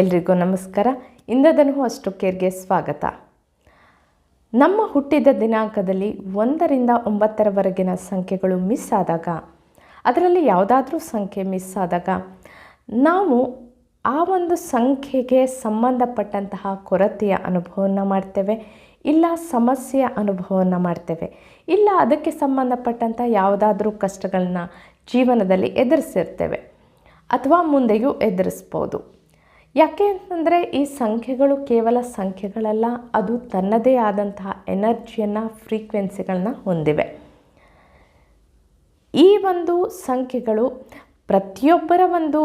ಎಲ್ರಿಗೂ ನಮಸ್ಕಾರ. ಇಂದದನೂ ಅಷ್ಟು ಕೇರ್ಗೆ ಸ್ವಾಗತ. ನಮ್ಮ ಹುಟ್ಟಿದ ದಿನಾಂಕದಲ್ಲಿ ಒಂದರಿಂದ ಒಂಬತ್ತರವರೆಗಿನ ಸಂಖ್ಯೆಗಳು ಮಿಸ್ ಆದಾಗ, ಅದರಲ್ಲಿ ಯಾವುದಾದ್ರೂ ಸಂಖ್ಯೆ ಮಿಸ್ ಆದಾಗ ನಾವು ಆ ಒಂದು ಸಂಖ್ಯೆಗೆ ಸಂಬಂಧಪಟ್ಟಂತಹ ಕೊರತೆಯ ಅನುಭವವನ್ನು ಮಾಡ್ತೇವೆ, ಇಲ್ಲ ಸಮಸ್ಯೆಯ ಅನುಭವವನ್ನು ಮಾಡ್ತೇವೆ, ಇಲ್ಲ ಅದಕ್ಕೆ ಸಂಬಂಧಪಟ್ಟಂಥ ಯಾವುದಾದ್ರೂ ಕಷ್ಟಗಳನ್ನ ಜೀವನದಲ್ಲಿ ಎದುರಿಸಿರ್ತೇವೆ ಅಥವಾ ಮುಂದೆಯೂ ಎದುರಿಸ್ಬೋದು. ಯಾಕೆ ಅಂತಂದರೆ ಈ ಸಂಖ್ಯೆಗಳು ಕೇವಲ ಸಂಖ್ಯೆಗಳಲ್ಲ, ಅದು ತನ್ನದೇ ಆದಂತಹ ಎನರ್ಜಿಯನ್ನು, ಫ್ರೀಕ್ವೆನ್ಸಿಗಳನ್ನ ಹೊಂದಿವೆ. ಈ ಒಂದು ಸಂಖ್ಯೆಗಳು ಪ್ರತಿಯೊಬ್ಬರ ಒಂದು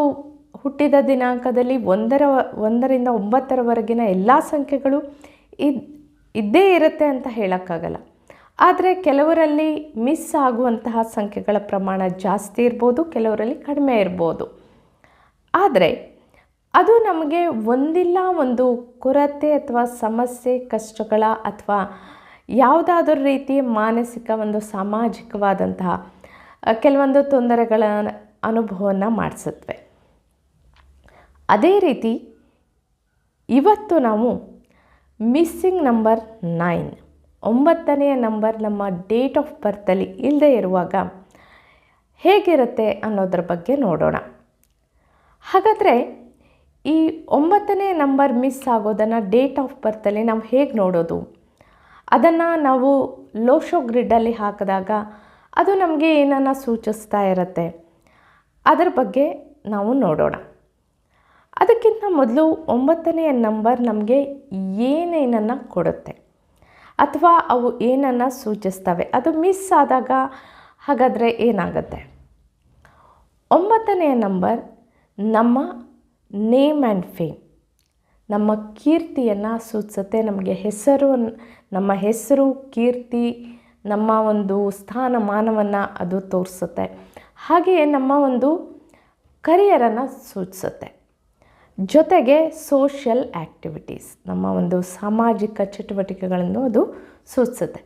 ಹುಟ್ಟಿದ ದಿನಾಂಕದಲ್ಲಿ ಒಂದರ, ಒಂದರಿಂದ ಒಂಬತ್ತರವರೆಗಿನ ಎಲ್ಲ ಸಂಖ್ಯೆಗಳು ಇದ್, ಇದ್ದೇ ಇರುತ್ತೆ ಅಂತ ಹೇಳೋಕ್ಕಾಗಲ್ಲ. ಆದರೆ ಕೆಲವರಲ್ಲಿ ಮಿಸ್ ಆಗುವಂತಹ ಸಂಖ್ಯೆಗಳ ಪ್ರಮಾಣ ಜಾಸ್ತಿ ಇರ್ಬೋದು, ಕೆಲವರಲ್ಲಿ ಕಡಿಮೆ ಇರ್ಬೋದು. ಆದರೆ ಅದು ನಮಗೆ ಒಂದಿಲ್ಲ, ಒಂದು ಕೊರತೆ ಅಥವಾ ಸಮಸ್ಯೆ, ಕಷ್ಟಗಳ ಅಥವಾ ಯಾವುದಾದ್ರೂ ರೀತಿ ಮಾನಸಿಕ ಒಂದು ಸಾಮಾಜಿಕವಾದಂತಹ ಕೆಲವೊಂದು ತೊಂದರೆಗಳ ಅನುಭವವನ್ನು ಮಾಡಿಸುತ್ತವೆ. ಅದೇ ರೀತಿ ಇವತ್ತು ನಾವು ಮಿಸ್ಸಿಂಗ್ ನಂಬರ್ ನೈನ್ ಒಂಬತ್ತನೆಯ ನಂಬರ್ ನಮ್ಮ ಡೇಟ್ ಆಫ್ ಬರ್ತಲ್ಲಿ ಇಲ್ಲದೆ ಇರುವಾಗ ಹೇಗಿರುತ್ತೆ ಅನ್ನೋದ್ರ ಬಗ್ಗೆ ನೋಡೋಣ. ಹಾಗಾದರೆ ಈ ಒಂಬತ್ತನೇ ನಂಬರ್ ಮಿಸ್ ಆಗೋದನ್ನು ಡೇಟ್ ಆಫ್ ಬರ್ತಲ್ಲಿ ನಾವು ಹೇಗೆ ನೋಡೋದು? ಅದನ್ನು ನಾವು ಲೋಶೋ ಗ್ರಿಡ್ಡಲ್ಲಿ ಹಾಕಿದಾಗ ಅದು ನಮಗೆ ಏನನ್ನು ಸೂಚಿಸ್ತಾ ಇರುತ್ತೆ. ಅದರ ಬಗ್ಗೆ ನಾವು ನೋಡೋಣ. ಅದಕ್ಕಿಂತ ಮೊದಲು ಒಂಬತ್ತನೆಯ ನಂಬರ್ ನಮಗೆ ಏನೇನನ್ನು ಕೊಡುತ್ತೆ? ಅಥವಾ ಅವು ಏನನ್ನು ಸೂಚಿಸ್ತವೆ? ಅದು ಮಿಸ್ ಆದಾಗ ಹಾಗಾದರೆ ಏನಾಗುತ್ತೆ? ಒಂಬತ್ತನೆಯ ನಂಬರ್ ನಮ್ಮ ನೇಮ್ ಆ್ಯಂಡ್ ಫೇಮ್. ನಮ್ಮ ಕೀರ್ತಿಯನ್ನು ಸೂಚಿಸುತ್ತೆ, ನಮಗೆ ಹೆಸರು, ನಮ್ಮ ಹೆಸರು, ಕೀರ್ತಿ, ನಮ್ಮ ಒಂದು ಸ್ಥಾನಮಾನವನ್ನು ಅದು ತೋರಿಸುತ್ತೆ. ಹಾಗೆಯೇ ನಮ್ಮ ಒಂದು ಕರಿಯರನ್ನು ಸೂಚಿಸುತ್ತೆ. ಜೊತೆಗೆ ಸೋಷಿಯಲ್ ಆ್ಯಕ್ಟಿವಿಟೀಸ್ ನಮ್ಮ ಒಂದು ಸಾಮಾಜಿಕ ಚಟುವಟಿಕೆಗಳನ್ನು ಅದು ಸೂಚಿಸುತ್ತೆ.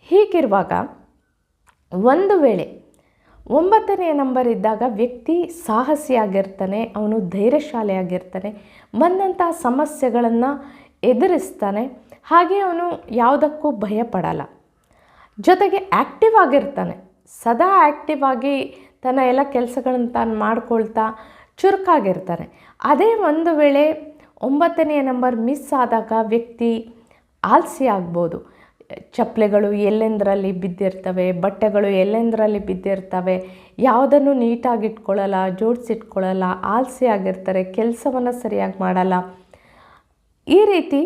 ಹೀಗಿರುವಾಗ ಒಂದು ವೇಳೆ ಒಂಬತ್ತನೆಯ ನಂಬರ್ ಇದ್ದಾಗ ವ್ಯಕ್ತಿ ಸಾಹಸಿಯಾಗಿರ್ತಾನೆ, ಅವನು ಧೈರ್ಯಶಾಲಿಯಾಗಿರ್ತಾನೆ, ಬಂದಂಥ ಸಮಸ್ಯೆಗಳನ್ನು ಎದುರಿಸ್ತಾನೆ, ಹಾಗೆ ಅವನು ಯಾವುದಕ್ಕೂ ಭಯಪಡಲ್ಲ. ಜೊತೆಗೆ ಆ್ಯಕ್ಟಿವ್ ಆಗಿರ್ತಾನೆ. ಸದಾ ಆ್ಯಕ್ಟಿವ್ ಆಗಿ ತನ್ನ ಎಲ್ಲ ಕೆಲಸಗಳನ್ನು ತಾನು ಮಾಡ್ಕೊಳ್ತಾ ಚುರುಕಾಗಿರ್ತಾನೆ. ಅದೇ ಒಂದು ವೇಳೆ ಒಂಬತ್ತನೆಯ ನಂಬರ್ ಮಿಸ್ ಆದಾಗ ವ್ಯಕ್ತಿ ಆಲ್ಸಿ ಆಗ್ಬೋದು. ಚಪ್ಪಲೆಗಳು ಎಲ್ಲೆಂದರಲ್ಲಿ ಬಿದ್ದಿರ್ತವೆ, ಬಟ್ಟೆಗಳು ಎಲ್ಲೆಂದರಲ್ಲಿ ಬಿದ್ದಿರ್ತವೆ, ಯಾವುದನ್ನು ನೀಟಾಗಿ ಇಟ್ಕೊಳ್ಳಲ್ಲ ಜೋಡಿಸಿಟ್ಕೊಳ್ಳಲ್ಲ ಆಲಸಿ ಆಗಿರ್ತಾರೆ ಕೆಲಸವನ್ನು ಸರಿಯಾಗಿ ಮಾಡಲ್ಲ. ಈ ರೀತಿ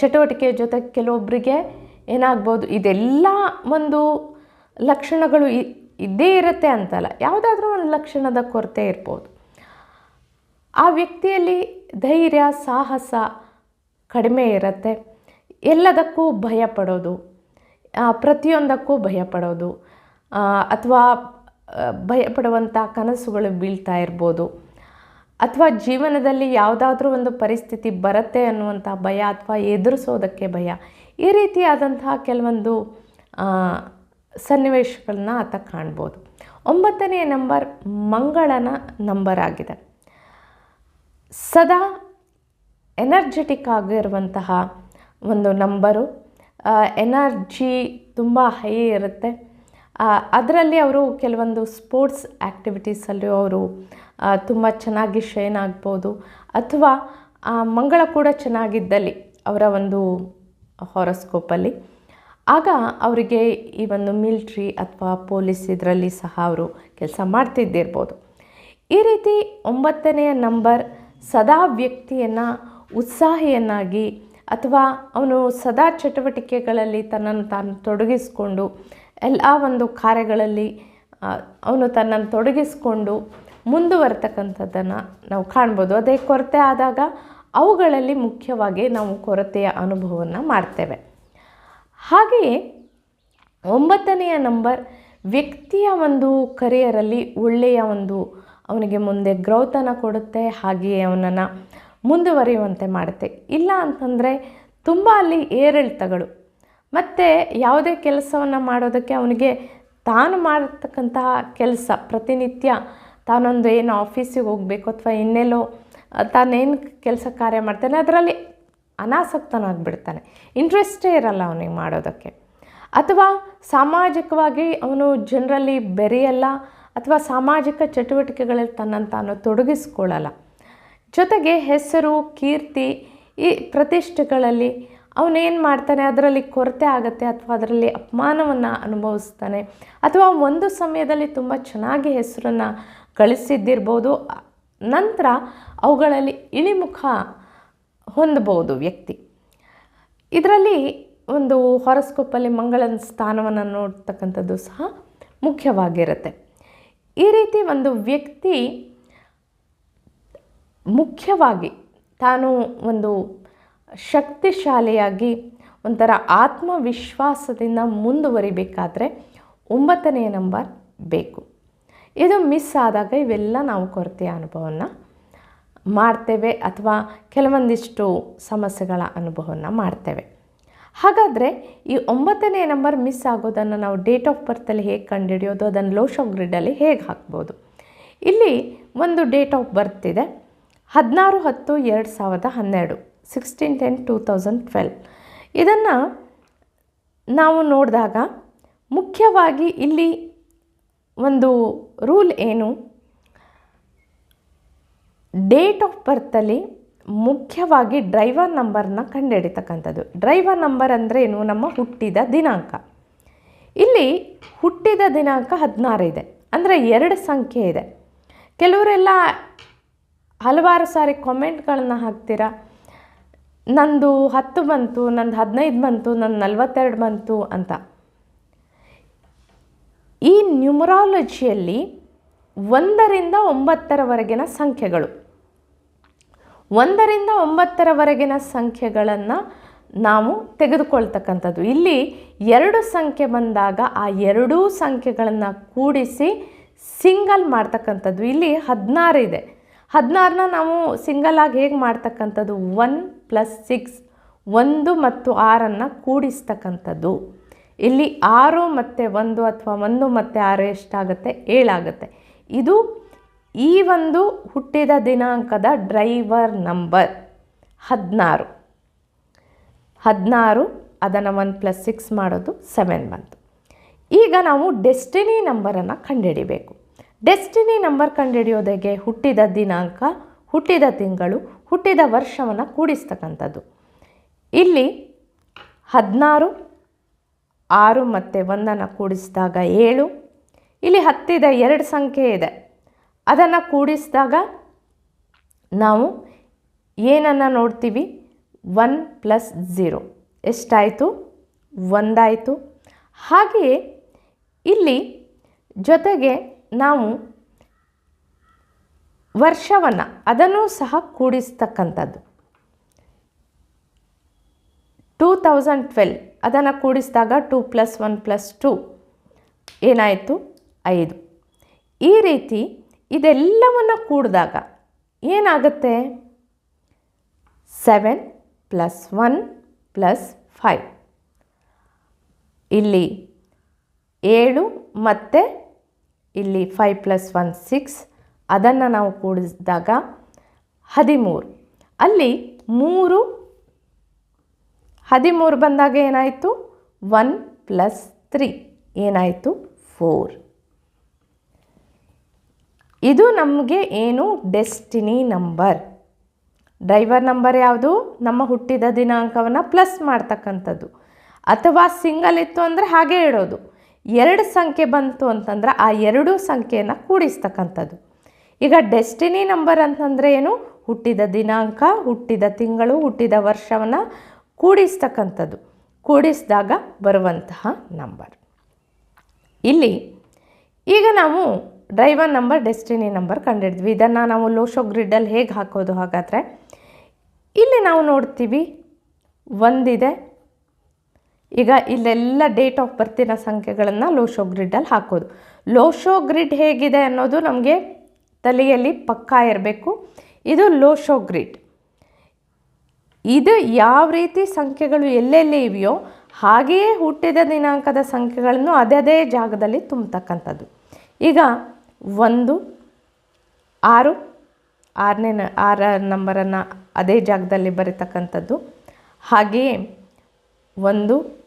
ಚಟುವಟಿಕೆ ಜೊತೆ ಕೆಲವೊಬ್ಬರಿಗೆ ಏನಾಗ್ಬೋದು, ಇದೆಲ್ಲ ಒಂದು ಲಕ್ಷಣಗಳು ಇದ್ದೇ ಇರುತ್ತೆ ಅಂತಲ್ಲ. ಯಾವುದಾದ್ರೂ ಒಂದು ಲಕ್ಷಣದ ಕೊರತೆ ಇರ್ಬೋದು. ಆ ವ್ಯಕ್ತಿಯಲ್ಲಿ ಧೈರ್ಯ, ಸಾಹಸ ಕಡಿಮೆ ಇರುತ್ತೆ. ಎಲ್ಲದಕ್ಕೂ ಭಯ ಪಡೋದು ಪ್ರತಿಯೊಂದಕ್ಕೂ ಭಯ ಪಡೋದು ಅಥವಾ ಭಯಪಡುವಂಥ ಭಯ ಪಡುವಂಥ ಕನಸುಗಳು ಬೀಳ್ತಾ ಇರ್ಬೋದು. ಅಥವಾ ಜೀವನದಲ್ಲಿ ಯಾವುದಾದ್ರೂ ಒಂದು ಪರಿಸ್ಥಿತಿ ಬರುತ್ತೆ ಅನ್ನುವಂಥ ಭಯ ಅಥವಾ ಎದುರಿಸೋದಕ್ಕೆ ಭಯ, ಈ ರೀತಿಯಾದಂತಹ ಕೆಲವೊಂದು ಸನ್ನಿವೇಶಗಳನ್ನ ಆತ ಕಾಣ್ಬೋದು. ಒಂಬತ್ತನೆಯ ನಂಬರ್ ಮಂಗಳನ ನಂಬರ್ ಆಗಿದೆ. ಸದಾ ಎನರ್ಜೆಟಿಕ್ ಆಗಿರುವಂತಹ ಒಂದು ನಂಬರು. ಎನರ್ಜಿ ತುಂಬ ಹೈ ಇರುತ್ತೆ. ಅದರಲ್ಲಿ ಅವರು ಕೆಲವೊಂದು ಸ್ಪೋರ್ಟ್ಸ್ ಆ್ಯಕ್ಟಿವಿಟೀಸಲ್ಲೂ ಅವರು ತುಂಬ ಚೆನ್ನಾಗಿ ಶೈನ್ ಆಗ್ಬೋದು. ಅಥವಾ ಮಂಗಳ ಕೂಡ ಚೆನ್ನಾಗಿದ್ದಲ್ಲಿ ಅವರ ಒಂದು ಹಾರೋಸ್ಕೋಪಲ್ಲಿ ಆಗ ಅವರಿಗೆ ಈ ಒಂದು ಮಿಲ್ಟ್ರಿ ಅಥವಾ ಪೊಲೀಸ್ ಇದರಲ್ಲಿ ಸಹ ಅವರು ಕೆಲಸ ಮಾಡ್ತಿದ್ದಿರ್ಬೋದು. ಈ ರೀತಿ ಒಂಬತ್ತನೆಯ ನಂಬರ್ ಸದಾ ವ್ಯಕ್ತಿಯನ್ನು ಉತ್ಸಾಹಿಯನ್ನಾಗಿ ಅಥವಾ ಅವನು ಸದಾ ಚಟುವಟಿಕೆಗಳಲ್ಲಿ ತನ್ನನ್ನು ತಾನು ತೊಡಗಿಸಿಕೊಂಡು ಎಲ್ಲ ಒಂದು ಕಾರ್ಯಗಳಲ್ಲಿ ಅವನು ತನ್ನನ್ನು ತೊಡಗಿಸಿಕೊಂಡು ಮುಂದುವರ್ತಕ್ಕಂಥದ್ದನ್ನು ನಾವು ಕಾಣ್ಬೋದು. ಅದೇ ಕೊರತೆ ಆದಾಗ ಅವುಗಳಲ್ಲಿ ಮುಖ್ಯವಾಗಿ ನಾವು ಕೊರತೆಯ ಅನುಭವವನ್ನು ಮಾಡ್ತೇವೆ. ಹಾಗೆಯೇ ಒಂಬತ್ತನೆಯ ನಂಬರ್, ವ್ಯಕ್ತಿಯ ಒಂದು ಕರಿಯರಲ್ಲಿ ಒಳ್ಳೆಯ ಒಂದು ಅವನಿಗೆ ಮುಂದೆ ಗ್ರೌತನ ಕೊಡುತ್ತೆ. ಹಾಗೆಯೇ ಅವನನ್ನು ಮುಂದುವರಿಯುವಂತೆ ಮಾಡುತ್ತೆ. ಇಲ್ಲ ಅಂತಂದರೆ ತುಂಬ ಅಲ್ಲಿ ಏರಿಳಿತಗಳು. ಮತ್ತು ಯಾವುದೇ ಕೆಲಸವನ್ನು ಮಾಡೋದಕ್ಕೆ ಅವನಿಗೆ ತಾನು ಮಾಡತಕ್ಕಂತಹ ಕೆಲಸ, ಪ್ರತಿನಿತ್ಯ ತಾನೊಂದು ಏನು ಆಫೀಸಿಗೆ ಹೋಗಬೇಕು ಅಥವಾ ಇನ್ನೆಲ್ಲೋ, ತಾನೇನು ಕೆಲಸ ಕಾರ್ಯ ಮಾಡ್ತಾನೆ, ಅದರಲ್ಲಿ ಅನಾಸಕ್ತನಾಗಿಬಿಡ್ತಾನೆ ಇಂಟ್ರೆಸ್ಟೇ ಇರಲ್ಲ ಅವನಿಗೆ ಮಾಡೋದಕ್ಕೆ. ಅಥವಾ ಸಾಮಾಜಿಕವಾಗಿ ಅವನು ಜನರಲ್ಲಿ ಬೆರೆಯಲ್ಲ ಅಥವಾ ಸಾಮಾಜಿಕ ಚಟುವಟಿಕೆಗಳಲ್ಲಿ ತನ್ನನ್ನು ತಾನು ತೊಡಗಿಸ್ಕೊಳ್ಳಲ್ಲ. ಜೊತೆಗೆ ಹೆಸರು, ಕೀರ್ತಿ ಈ ಪ್ರತಿಷ್ಠೆಗಳಲ್ಲಿ ಅವನೇನು ಮಾಡ್ತಾನೆ, ಅದರಲ್ಲಿ ಕೊರತೆ ಆಗುತ್ತೆ ಅಥವಾ ಅದರಲ್ಲಿ ಅಪಮಾನವನ್ನು ಅನುಭವಿಸ್ತಾನೆ. ಅಥವಾ ಒಂದು ಸಮಯದಲ್ಲಿ ತುಂಬ ಚೆನ್ನಾಗಿ ಹೆಸರನ್ನು ಗಳಿಸಿದ್ದಿರ್ಬೋದು. ನಂತರ ಅವುಗಳಲ್ಲಿ ಇಳಿಮುಖ ಹೊಂದಬಹುದು ವ್ಯಕ್ತಿ. ಇದರಲ್ಲಿ ಒಂದು ಹೊರಸ್ಕೋಪಲ್ಲಿ ಮಂಗಳನ ಸ್ಥಾನವನ್ನು ನೋಡ್ತಕ್ಕಂಥದ್ದು ಸಹ ಮುಖ್ಯವಾಗಿರುತ್ತೆ. ಈ ರೀತಿ ಒಂದು ವ್ಯಕ್ತಿ ಮುಖ್ಯವಾಗಿ ತಾನು ಒಂದು ಶಕ್ತಿಶಾಲಿಯಾಗಿ ಒಂಥರ ಆತ್ಮವಿಶ್ವಾಸದಿಂದ ಮುಂದುವರಿಬೇಕಾದ್ರೆ ಒಂಬತ್ತನೆಯ ನಂಬರ್ ಬೇಕು. ಇದು ಮಿಸ್ ಆದಾಗ ಇವೆಲ್ಲ ನಾವು ಕೊರತೆಯ ಅನುಭವವನ್ನು ಮಾಡ್ತೇವೆ ಅಥವಾ ಕೆಲವೊಂದಿಷ್ಟು ಸಮಸ್ಯೆಗಳ ಅನುಭವವನ್ನು ಮಾಡ್ತೇವೆ. ಹಾಗಾದರೆ ಈ ಒಂಬತ್ತನೇ ನಂಬರ್ ಮಿಸ್ ಆಗೋದನ್ನು ನಾವು ಡೇಟ್ ಆಫ್ ಬರ್ತಲ್ಲಿ ಹೇಗೆ ಕಂಡುಹಿಡಿಯೋದು, ಅದನ್ನು ಲೋಶೋ ಗ್ರಿಡಲ್ಲಿ ಹೇಗೆ ಹಾಕ್ಬೋದು? ಇಲ್ಲಿ ಒಂದು ಡೇಟ್ ಆಫ್ ಬರ್ತ್ ಇದೆ. ಹದಿನಾರು ಹತ್ತು ಎರಡು ಸಾವಿರದ ಹನ್ನೆರಡು sixteen ten two thousand twelve ಇದನ್ನು ನಾವು ನೋಡಿದಾಗ ಮುಖ್ಯವಾಗಿ ಇಲ್ಲಿ ಒಂದು ರೂಲ್ ಏನು? ಡೇಟ್ ಆಫ್ ಬರ್ತಲ್ಲಿ ಮುಖ್ಯವಾಗಿ ಡ್ರೈವರ್ ನಂಬರ್ನ ಕಂಡುಹಿಡಿತಕ್ಕಂಥದ್ದು. ಡ್ರೈವರ್ ನಂಬರ್ ಅಂದರೆ ಏನು? ನಮ್ಮ ಹುಟ್ಟಿದ ದಿನಾಂಕ. ಇಲ್ಲಿ ಹುಟ್ಟಿದ ದಿನಾಂಕ ಹದಿನಾರು ಇದೆ. ಅಂದರೆ ಎರಡು ಸಂಖ್ಯೆ ಇದೆ. ಕೆಲವರೆಲ್ಲ ಹಲವಾರು ಸಾರಿ ಕಾಮೆಂಟ್ಗಳನ್ನು ಹಾಕ್ತೀರಾ? ನಂದು ಹತ್ತು ಬಂತು, ನಂದು ಹದಿನೈದು ಬಂತು ನನ್ನ ನಲ್ವತ್ತೆರಡು ಬಂತು ಅಂತ. ಈ ನ್ಯೂಮರಾಲಜಿಯಲ್ಲಿ ಒಂದರಿಂದ ಒಂಬತ್ತರವರೆಗಿನ ಸಂಖ್ಯೆಗಳು. ಒಂದರಿಂದ ಒಂಬತ್ತರವರೆಗಿನ ಸಂಖ್ಯೆಗಳನ್ನು ನಾವು ತೆಗೆದುಕೊಳ್ತಕ್ಕಂಥದ್ದು. ಇಲ್ಲಿ ಎರಡು ಸಂಖ್ಯೆ ಬಂದಾಗ ಆ ಎರಡೂ ಸಂಖ್ಯೆಗಳನ್ನು ಕೂಡಿಸಿ ಸಿಂಗಲ್ ಮಾಡ್ತಕ್ಕಂಥದ್ದು. ಇಲ್ಲಿ ಹದಿನಾರು ಇದೆ. ಹದಿನಾರನ್ನ ನಾವು ಸಿಂಗಲ್ ಆಗಿ ಹೇಗೆ ಮಾಡ್ತಕ್ಕಂಥದ್ದು? ಒನ್ ಪ್ಲಸ್ ಸಿಕ್ಸ್, ಒಂದು ಮತ್ತು ಆರನ್ನು ಕೂಡಿಸ್ತಕ್ಕಂಥದ್ದು. ಇಲ್ಲಿ ಆರು ಮತ್ತು ಒಂದು ಅಥವಾ ಒಂದು ಮತ್ತು ಆರು ಎಷ್ಟಾಗುತ್ತೆ? ಏಳಾಗುತ್ತೆ. ಇದು ಈ ಒಂದು ಹುಟ್ಟಿದ ದಿನಾಂಕದ ಡ್ರೈವರ್ ನಂಬರ್. ಹದಿನಾರು. ಹದಿನಾರು, ಅದನ್ನು ಒನ್ ಪ್ಲಸ್ ಸಿಕ್ಸ್ ಮಾಡೋದು ಸೆವೆನ್ ಬಂತು. ಈಗ ನಾವು ಡೆಸ್ಟಿನಿ ನಂಬರನ್ನು ಕಂಡುಹಿಡಿಬೇಕು. ಡೆಸ್ಟಿನಿ ನಂಬರ್ ಕಂಡುಹಿಡಿಯೋದಕ್ಕೆ ಹುಟ್ಟಿದ ದಿನಾಂಕ, ಹುಟ್ಟಿದ ತಿಂಗಳು, ಹುಟ್ಟಿದ ವರ್ಷವನ್ನು ಕೂಡಿಸ್ತಕ್ಕಂಥದ್ದು. ಇಲ್ಲಿ ಹದಿನಾರು, ಆರು ಮತ್ತು ಒಂದನ್ನು ಕೂಡಿಸಿದಾಗ ಏಳು, ಇಲ್ಲಿ ಹತ್ತಿದ ಎರಡು ಸಂಖ್ಯೆ ಇದೆ. ಅದನ್ನು ಕೂಡಿಸಿದಾಗ ನಾವು ಏನನ್ನು ನೋಡ್ತೀವಿ? One plus zero. ಎಷ್ಟಾಯಿತು? ಒಂದಾಯಿತು. ಹಾಗೆಯೇ ಇಲ್ಲಿ ಜೊತೆಗೆ ನಾವು ವರ್ಷವನ್ನು ಅದನ್ನು ಸಹ ಕೂಡಿಸ್ತಕ್ಕಂಥದ್ದು. ಟೂ ತೌಸಂಡ್ ಟ್ವೆಲ್ ಅದನ್ನು ಕೂಡಿಸಿದಾಗ two plus one plus two ಏನಾಯಿತು? ಐದು. ಈ ರೀತಿ ಇದೆಲ್ಲವನ್ನು ಕೂಡಿದಾಗ ಏನಾಗುತ್ತೆ? Seven plus one plus five ಇಲ್ಲಿ ಏಳು ಮತ್ತು ಇಲ್ಲಿ ಫೈವ್ ಪ್ಲಸ್ ಒನ್ ಸಿಕ್ಸ್ ಅದನ್ನು ನಾವು ಕೂಡಿಸಿದಾಗ ಹದಿಮೂರು. ಅಲ್ಲಿ ಮೂರು, ಹದಿಮೂರು ಬಂದಾಗ ಏನಾಯಿತು? ಒನ್ ಪ್ಲಸ್ ತ್ರೀ ಏನಾಯಿತು? ಫೋರ್ ಇದು ನಮಗೆ ಏನು? ಡೆಸ್ಟಿನಿ ನಂಬರ್ ಡ್ರೈವರ್ ನಂಬರ್ ಯಾವುದು? ನಮ್ಮ ಹುಟ್ಟಿದ ದಿನಾಂಕವನ್ನು ಪ್ಲಸ್ ಮಾಡ್ತಕ್ಕಂಥದ್ದು. ಅಥವಾ ಸಿಂಗಲ್ ಇತ್ತು ಅಂದರೆ ಹಾಗೆ ಇಡೋದು ಎರಡು ಸಂಖ್ಯೆ ಬಂತು ಅಂತಂದ್ರೆ ಆ ಎರಡೂ ಸಂಖ್ಯೆಯನ್ನು ಕೂಡಿಸ್ತಕ್ಕಂಥದ್ದು. ಈಗ ಡೆಸ್ಟಿನಿ ನಂಬರ್ ಅಂತಂದರೆ ಏನು? ಹುಟ್ಟಿದ ದಿನಾಂಕ, ಹುಟ್ಟಿದ ತಿಂಗಳು, ಹುಟ್ಟಿದ ವರ್ಷವನ್ನು ಕೂಡಿಸ್ತಕ್ಕಂಥದ್ದು. ಕೂಡಿಸಿದಾಗ ಬರುವಂತಹ ನಂಬರ್. ಇಲ್ಲಿ ಈಗ ನಾವು ಡ್ರೈವರ್ ನಂಬರ್, ಡೆಸ್ಟಿನಿ ನಂಬರ್ ಕಂಡಿಡಿದ್ವಿ. ಇದನ್ನು ನಾವು ಲೋಶೋ ಗ್ರಿಡ್ಡಲ್ಲಿ ಹೇಗೆ ಹಾಕೋದು ಹಾಗಾದರೆ, ಇಲ್ಲಿ ನಾವು ನೋಡ್ತೀವಿ, ಒಂದಿದೆ ಈಗ ಇಲ್ಲೆಲ್ಲ ಡೇಟ್ ಆಫ್ ಬರ್ತಿನ ಸಂಖ್ಯೆಗಳನ್ನು ಲೋಶೋ ಗ್ರಿಡ್ಡಲ್ಲಿ ಹಾಕೋದು. ಲೋಶೋ ಗ್ರಿಡ್ ಹೇಗಿದೆ ಅನ್ನೋದು ನಮಗೆ ತಲೆಯಲ್ಲಿ ಪಕ್ಕಾ ಇರಬೇಕು. ಇದು ಲೋಶೋ ಗ್ರಿಡ್ ಇದು ಯಾವ ರೀತಿ ಸಂಖ್ಯೆಗಳು ಎಲ್ಲೆಲ್ಲಿ ಇವೆಯೋ ಹಾಗೆಯೇ ಹುಟ್ಟಿದ ದಿನಾಂಕದ ಸಂಖ್ಯೆಗಳನ್ನು ಅದೇ ಜಾಗದಲ್ಲಿ ತುಂಬತಕ್ಕಂಥದ್ದು. ಈಗ ಒಂದು, ಆರು, ಆರನೇ ಆರ ನಂಬರನ್ನು ಅದೇ ಜಾಗದಲ್ಲಿ ಬರೀತಕ್ಕಂಥದ್ದು. ಹಾಗೆಯೇ ಒಂದು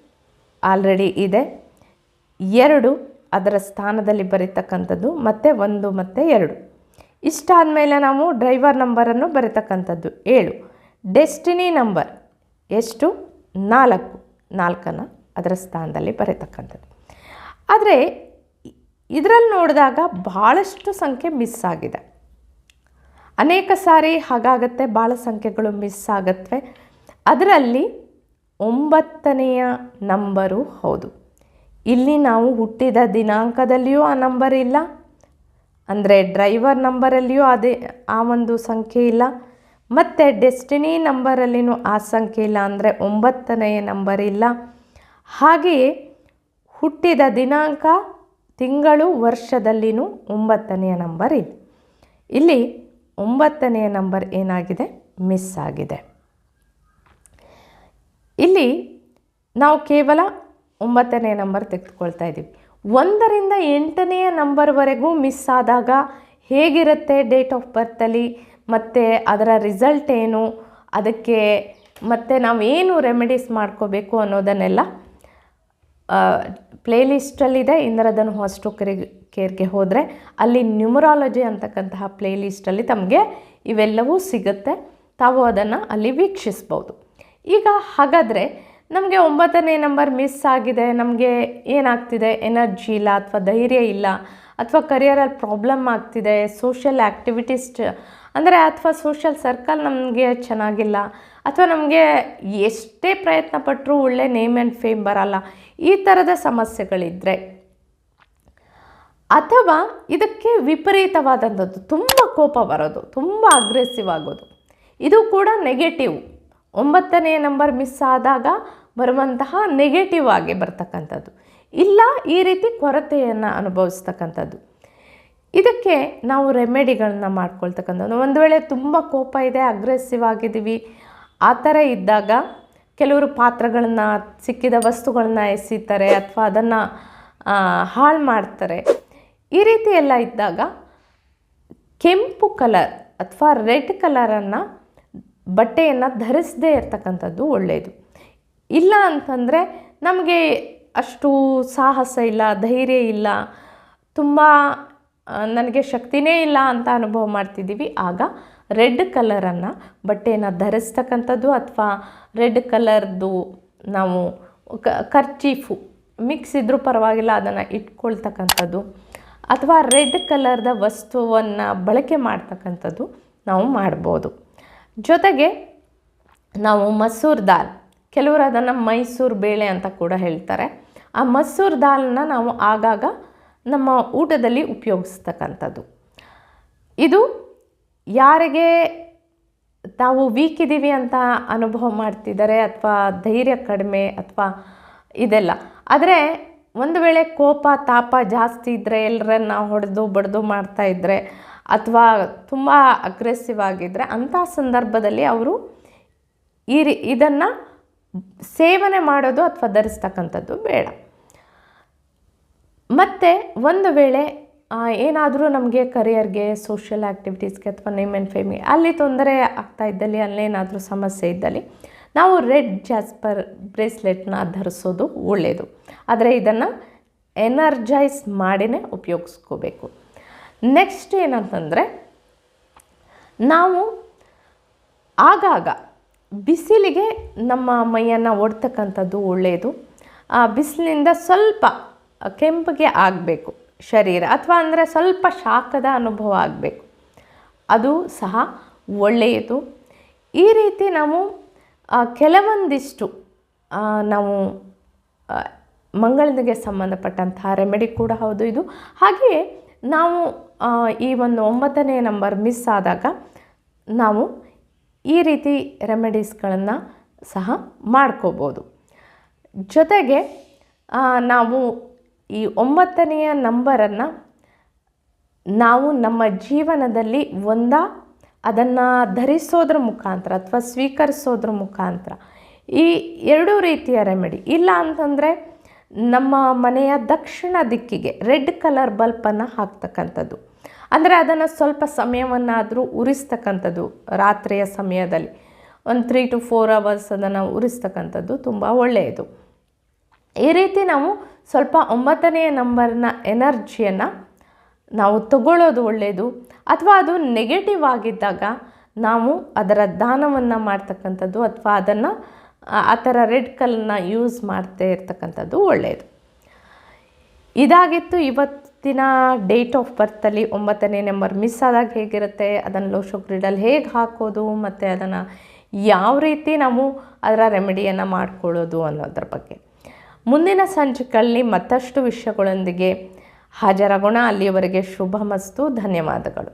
ಆಲ್ರೆಡಿ ಇದೆ. ಎರಡು ಅದರ ಸ್ಥಾನದಲ್ಲಿ ಬರೀತಕ್ಕಂಥದ್ದು, ಮತ್ತು ಒಂದು, ಮತ್ತು ಎರಡು. ಇಷ್ಟಾದ ಮೇಲೆ ನಾವು ಡ್ರೈವರ್ ನಂಬರನ್ನು ಬರೀತಕ್ಕಂಥದ್ದು ಏಳು. ಡೆಸ್ಟಿನಿ ನಂಬರ್ ಎಷ್ಟು? ನಾಲ್ಕು. ನಾಲ್ಕನ್ನು ಅದರ ಸ್ಥಾನದಲ್ಲಿ ಬರೀತಕ್ಕಂಥದ್ದು. ಆದರೆ, ಇದರಲ್ಲಿ ನೋಡಿದಾಗ ಭಾಳಷ್ಟು ಸಂಖ್ಯೆ ಮಿಸ್ ಆಗಿದೆ. ಅನೇಕ ಸಾರಿ ಹಾಗಾಗತ್ತೆ ಭಾಳ ಸಂಖ್ಯೆಗಳು ಮಿಸ್ ಆಗತ್ವೆ. ಅದರಲ್ಲಿ ಒಂಬತ್ತನೆಯ ನಂಬರು ಹೌದು. ಇಲ್ಲಿ ನಾವು ಹುಟ್ಟಿದ ದಿನಾಂಕದಲ್ಲಿಯೂ ಆ ನಂಬರ್ ಇಲ್ಲ. ಅಂದರೆ ಡ್ರೈವರ್ ನಂಬರಲ್ಲಿಯೂ ಅದೇ, ಆ ಒಂದು ಸಂಖ್ಯೆ ಇಲ್ಲ. ಮತ್ತು ಡೆಸ್ಟಿನಿ ನಂಬರಲ್ಲಿನೂ ಆ ಸಂಖ್ಯೆ ಇಲ್ಲ ಅಂದರೆ ಒಂಬತ್ತನೆಯ ನಂಬರ್ ಇಲ್ಲ. ಹಾಗೆಯೇ ಹುಟ್ಟಿದ ದಿನಾಂಕ, ತಿಂಗಳು, ವರ್ಷದಲ್ಲಿನೂ ಒಂಬತ್ತನೆಯ ನಂಬರ್ ಇಲ್ಲ. ಇಲ್ಲಿ ಒಂಬತ್ತನೆಯ ನಂಬರ್ ಏನಾಗಿದೆ? ಮಿಸ್ ಆಗಿದೆ. ಇಲ್ಲಿ ನಾವು ಕೇವಲ ಒಂಬತ್ತನೇ ನಂಬರ್ ತೆಗೆದುಕೊಳ್ತಾ ಇದ್ದೀವಿ. ಒಂದರಿಂದ ಎಂಟನೆಯ ನಂಬರ್ವರೆಗೂ ಮಿಸ್ ಆದಾಗ ಹೇಗಿರುತ್ತೆ ಡೇಟ್ ಆಫ್ ಬರ್ತಲ್ಲಿ, ಮತ್ತು ಅದರ ರಿಸಲ್ಟ್ ಏನು, ಅದಕ್ಕೆ ಮತ್ತು ನಾವೇನು ರೆಮಿಡೀಸ್ ಮಾಡ್ಕೋಬೇಕು ಅನ್ನೋದನ್ನೆಲ್ಲ ಪ್ಲೇಲಿಸ್ಟಲ್ಲಿದೆ. ಇಂದ್ರಧನು ಹಾಸ್ಟು ಕೇರ್, ಕೇರ್ಗೆ ಹೋದರೆ ಅಲ್ಲಿ ನ್ಯೂಮರಾಲಜಿ ಅಂತಕ್ಕಂತಹ ಪ್ಲೇಲಿಸ್ಟಲ್ಲಿ ತಮಗೆ ಇವೆಲ್ಲವೂ ಸಿಗುತ್ತೆ. ತಾವು ಅದನ್ನು ಅಲ್ಲಿ ವೀಕ್ಷಿಸ್ಬೋದು. ಈಗ ಹಾಗಾದರೆ ನಮಗೆ ಒಂಬತ್ತನೇ ನಂಬರ್ ಮಿಸ್ ಆಗಿದೆ, ನಮಗೆ ಏನಾಗ್ತಿದೆ? ಎನರ್ಜಿ ಇಲ್ಲ ಅಥವಾ ಧೈರ್ಯ ಇಲ್ಲ ಅಥವಾ ಕರಿಯರಲ್ಲಿ ಪ್ರಾಬ್ಲಮ್ ಆಗ್ತಿದೆ ಸೋಷಿಯಲ್ ಆ್ಯಕ್ಟಿವಿಟೀಸ್ ಅಂದರೆ ಅಥವಾ ಸೋಷಿಯಲ್ ಸರ್ಕಲ್ ನಮಗೆ ಚೆನ್ನಾಗಿಲ್ಲ ಅಥವಾ ನಮಗೆ ಎಷ್ಟೇ ಪ್ರಯತ್ನ ಪಟ್ಟರೂ ಒಳ್ಳೆ ನೇಮ್ ಆ್ಯಂಡ್ ಫೇಮ್ ಬರಲ್ಲ. ಈ ಥರದ ಸಮಸ್ಯೆಗಳಿದ್ದರೆ ಅಥವಾ ಇದಕ್ಕೆ ವಿಪರೀತವಾದಂಥದ್ದು, ತುಂಬ ಕೋಪ ಬರೋದು, ತುಂಬ ಅಗ್ರೆಸಿವ್ ಆಗೋದು. ಇದು ಕೂಡ ನೆಗೆಟಿವ್ ಒಂಬತ್ತನೆಯ ನಂಬರ್ ಮಿಸ್ ಆದಾಗ ಬರುವಂತಹ ನೆಗೆಟಿವ್ ಆಗಿ ಬರ್ತಕ್ಕಂಥದ್ದು. ಇಲ್ಲ, ಈ ರೀತಿ ಕೊರತೆಯನ್ನು ಅನುಭವಿಸ್ತಕ್ಕಂಥದ್ದು. ಇದಕ್ಕೆ ನಾವು ರೆಮೆಡಿಗಳನ್ನ ಮಾಡ್ಕೊಳ್ತಕ್ಕಂಥದ್ದು. ಒಂದು ವೇಳೆ ತುಂಬ ಕೋಪ ಇದೆ ಅಗ್ರೆಸಿವ್ ಆಗಿದ್ದೀವಿ, ಆ ಥರ ಇದ್ದಾಗ ಕೆಲವರು ಪಾತ್ರಗಳನ್ನ, ಸಿಕ್ಕಿದ ವಸ್ತುಗಳನ್ನ ಎಸೀತಾರೆ ಅಥವಾ ಅದನ್ನು ಹಾಳು ಮಾಡ್ತಾರೆ. ಈ ರೀತಿ ಎಲ್ಲ ಇದ್ದಾಗ ಕೆಂಪು ಕಲರ್ ಅಥವಾ ರೆಡ್ ಕಲರನ್ನು ಬಟ್ಟೆಯನ್ನು ಧರಿಸದೇ ಇರ್ತಕ್ಕಂಥದ್ದು ಒಳ್ಳೆಯದು ಇಲ್ಲ ಅಂತಂದರೆ ನಮಗೆ ಅಷ್ಟು ಸಾಹಸ ಇಲ್ಲ, ಧೈರ್ಯ ಇಲ್ಲ, ತುಂಬ ನನಗೆ ಶಕ್ತಿನೇ ಇಲ್ಲ ಅಂತ ಅನುಭವ ಮಾಡ್ತಿದ್ದೀವಿ. ಆಗ ರೆಡ್ ಕಲರನ್ನು ಬಟ್ಟೆಯನ್ನು ಧರಿಸ್ತಕ್ಕಂಥದ್ದು ಅಥವಾ ರೆಡ್ ಕಲರ್ದು ನಾವು ಕ, ಕರ್ಚೀಫು, ಮಿಕ್ಸ್ ಇದ್ದರೂ ಪರವಾಗಿಲ್ಲ, ಅದನ್ನು ಇಟ್ಕೊಳ್ತಕ್ಕಂಥದ್ದು ಅಥವಾ ರೆಡ್ ಕಲರ್ದ ವಸ್ತುವನ್ನು ಬಳಕೆ ಮಾಡ್ತಕ್ಕಂಥದ್ದು ನಾವು ಮಾಡ್ಬೋದು. ಜೊತೆಗೆ ನಾವು ಮಸೂರ್ ದಾಲ್, ಕೆಲವರು ಅದನ್ನು ಮೈಸೂರು ಬೇಳೆ ಅಂತ ಕೂಡ ಹೇಳ್ತಾರೆ. ಆ ಮಸೂರ್ ದಾಲ್ನ ನಾವು ಆಗಾಗ ನಮ್ಮ ಊಟದಲ್ಲಿ ಉಪಯೋಗಿಸ್ತಕ್ಕಂಥದ್ದು. ಇದು ಯಾರಿಗೆ ತಾವು ವೀಕ್ ಇದ್ದೀವಿ ಅಂತ ಅನುಭವ ಮಾಡ್ತಿದ್ದಾರೆ ಅಥವಾ ಧೈರ್ಯ ಕಡಿಮೆ ಅಥವಾ ಇದೆಲ್ಲ. ಆದರೆ ಒಂದು ವೇಳೆ ಕೋಪ, ತಾಪ ಜಾಸ್ತಿ ಇದ್ದರೆ ಎಲ್ಲರನ್ನ ಹೊಡೆದು ಬಡ್ದು ಮಾಡ್ತಾ ಇದ್ದರೆ ಅಥವಾ ತುಂಬ ಅಗ್ರೆಸಿವ್ ಆಗಿದ್ದರೆ ಅಂಥ ಸಂದರ್ಭದಲ್ಲಿ ಅವರು ಈ ರೀ, ಇದನ್ನು ಸೇವನೆ ಮಾಡೋದು ಅಥವಾ ಧರಿಸ್ತಕ್ಕಂಥದ್ದು ಬೇಡ. ಮತ್ತು ಒಂದು ವೇಳೆ ಏನಾದರೂ ನಮಗೆ ಕರಿಯರ್ಗೆ ಸೋಷಿಯಲ್ ಆ್ಯಕ್ಟಿವಿಟೀಸ್ಗೆ ಅಥವಾ ನೇಮ್ ಆ್ಯಂಡ್ ಫೇಮಿ ಅಲ್ಲಿ ತೊಂದರೆ ಆಗ್ತಾ ಇದ್ದಲ್ಲಿ ಅಲ್ಲೇನಾದರೂ ಸಮಸ್ಯೆ ಇದ್ದಲ್ಲಿ, ನಾವು ರೆಡ್ ಜಾಸ್ಪರ್ ಬ್ರೇಸ್ಲೆಟ್ನ ಧರಿಸೋದು ಒಳ್ಳೆಯದು ಆದರೆ ಇದನ್ನು ಎನರ್ಜೈಸ್ ಮಾಡಿನೇ ಉಪಯೋಗಿಸ್ಕೋಬೇಕು. ನೆಕ್ಸ್ಟ್ ಏನಂತಂದರೆ, ನಾವು ಆಗಾಗ ಬಿಸಿಲಿಗೆ ನಮ್ಮ ಮೈಯನ್ನು ಒಡ್ತಕ್ಕಂಥದ್ದು ಒಳ್ಳೆಯದು ಆ ಬಿಸಿಲಿನಿಂದ ಸ್ವಲ್ಪ ಕೆಂಪಿಗೆ ಆಗಬೇಕು ಶರೀರ, ಅಥವಾ ಅಂದರೆ ಸ್ವಲ್ಪ ಶಾಖದ ಅನುಭವ ಆಗಬೇಕು. ಅದು ಸಹ ಒಳ್ಳೆಯದು. ಈ ರೀತಿ ನಾವು ಕೆಲವೊಂದಿಷ್ಟು ನಾವು ಮಂಗಳನಿಗೆ ಸಂಬಂಧಪಟ್ಟಂತಹ ರೆಮಿಡಿ ಕೂಡ ಹೌದು ಇದು. ಹಾಗೆಯೇ ನಾವು ಈ ಒಂದು ಒಂಬತ್ತನೇ ನಂಬರ್ ಮಿಸ್ ಆದಾಗ ನಾವು ಈ ರೀತಿ ರೆಮಿಡೀಸ್ಗಳನ್ನು ಸಹ ಮಾಡ್ಕೋಬೋದು. ಜೊತೆಗೆ ನಾವು ಈ ಒಂಬತ್ತನೆಯ ನಂಬರನ್ನು ನಾವು ನಮ್ಮ ಜೀವನದಲ್ಲಿ ಒಂದ ಅದನ್ನು ಧರಿಸೋದ್ರ ಮುಖಾಂತರ ಅಥವಾ ಸ್ವೀಕರಿಸೋದ್ರ ಮುಖಾಂತರ ಈ ಎರಡೂ ರೀತಿಯ ರೆಮಿಡಿ ಇಲ್ಲ ಅಂತಂದರೆ ನಮ್ಮ ಮನೆಯ ದಕ್ಷಿಣ ದಿಕ್ಕಿಗೆ ರೆಡ್ ಕಲರ್ ಬಲ್ಪನ್ನು ಹಾಕ್ತಕ್ಕಂಥದ್ದು. ಅಂದರೆ ಅದನ್ನು ಸ್ವಲ್ಪ ಸಮಯವನ್ನಾದರೂ ಉರಿಸ್ತಕ್ಕಂಥದ್ದು, ರಾತ್ರಿಯ ಸಮಯದಲ್ಲಿ. ಒಂದು ತ್ರೀ ಟು ಫೋರ್ ಅವರ್ಸ್ ಅದನ್ನು ಉರಿಸ್ತಕ್ಕಂಥದ್ದು ತುಂಬ ಒಳ್ಳೆಯದು. ಈ ರೀತಿ ನಾವು ಸ್ವಲ್ಪ ಒಂಬತ್ತನೆಯ ನಂಬರ್ನ ಎನರ್ಜಿಯನ್ನು ನಾವು ತಗೊಳ್ಳೋದು ಒಳ್ಳೆಯದು ಅಥವಾ ಅದು ನೆಗೆಟಿವ್ ಆಗಿದ್ದಾಗ ನಾವು ಅದರ ದಾನವನ್ನು ಮಾಡ್ತಕ್ಕಂಥದ್ದು ಅಥವಾ ಅದನ್ನು, ಆ ಥರ ರೆಡ್ ಕಲರ್ನ ಯೂಸ್ ಮಾಡ್ತಾ ಇರ್ತಕ್ಕಂಥದ್ದು ಒಳ್ಳೆಯದು ಇದಾಗಿತ್ತು ಇವತ್ತಿನ ಡೇಟ್ ಆಫ್ ಬರ್ತಲ್ಲಿ ಒಂಬತ್ತನೇ ನಂಬರ್ ಮಿಸ್ ಆದಾಗ ಹೇಗಿರುತ್ತೆ? ಅದನ್ನು ಲೋಶೋ ಗ್ರಿಡಲ್ಲಿ ಹೇಗೆ ಹಾಕೋದು? ಮತ್ತು ಅದನ್ನು ಯಾವ ರೀತಿ ನಾವು ಅದರ ರೆಮಿಡಿಯನ್ನು ಮಾಡಿಕೊಳ್ಳೋದು ಅನ್ನೋದ್ರ ಬಗ್ಗೆ. ಮುಂದಿನ ಸಂಚಿಕೆಯಲ್ಲಿ ಮತ್ತಷ್ಟು ವಿಷಯಗಳೊಂದಿಗೆ ಹಾಜರಾಗೋಣ. ಅಲ್ಲಿಯವರೆಗೆ ಶುಭ ಮಸ್ತು. ಧನ್ಯವಾದಗಳು.